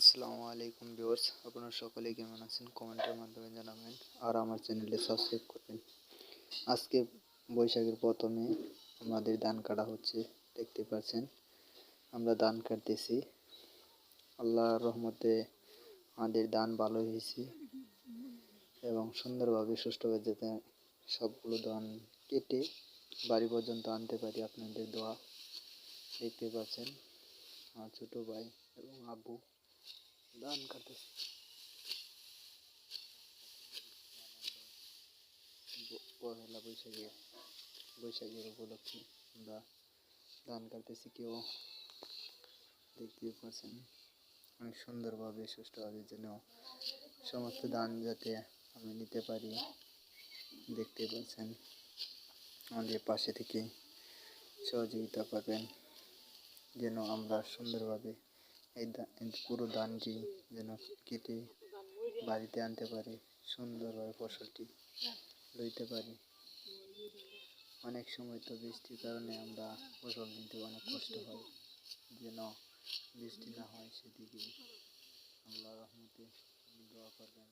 আসসালামু আলাইকুম ভিউয়ার্স, আপনারা সকলে কেমন আছেন? কমেন্টের মাধ্যমে জানাবেন আর আমার চ্যানেলে সাবস্ক্রাইব করবেন। আজকে বৈশাখের প্রথমে আমাদের ধান কাটা হচ্ছে, দেখতে পাচ্ছেন। আমরা ধান কাটতেছি। আল্লাহর রহমতে আমাদের ধান ভালো হয়েছে এবং সুন্দরভাবে সুষ্ঠুভাবে যাতে সবগুলো ধান কেটে বাড়ি পর্যন্ত আনতে পারি আপনাদের দোয়া। দেখতে পাচ্ছেন আমার ছোটো ভাই এবং আব্বু। ধান কাটতেছে ব- পহেলা বৈশাখে, বৈশাখের উপলক্ষে আমরা ধান কাটতেছি কেউ দেখতে পাচ্ছেন, অনেক সুন্দরভাবে, সুষ্ঠুভাবে যেন সমস্ত ধান যাতে আমি নিতে পারি। দেখতে পাচ্ছেন, আমাদের পাশে থেকে সহযোগিতা করবেন যেন আমরা সুন্দরভাবে এই পুরো ধানটি যেন কেটে বাড়িতে আনতে পারি, সুন্দরভাবে ফসলটি লইতে পারি অনেক সময় তো বৃষ্টির কারণে আমরা ফসল নিতে অনেক কষ্ট হয়, যেন বৃষ্টি না হয় সেদিকে আল্লাহ রহমতে দোয়া করবেন।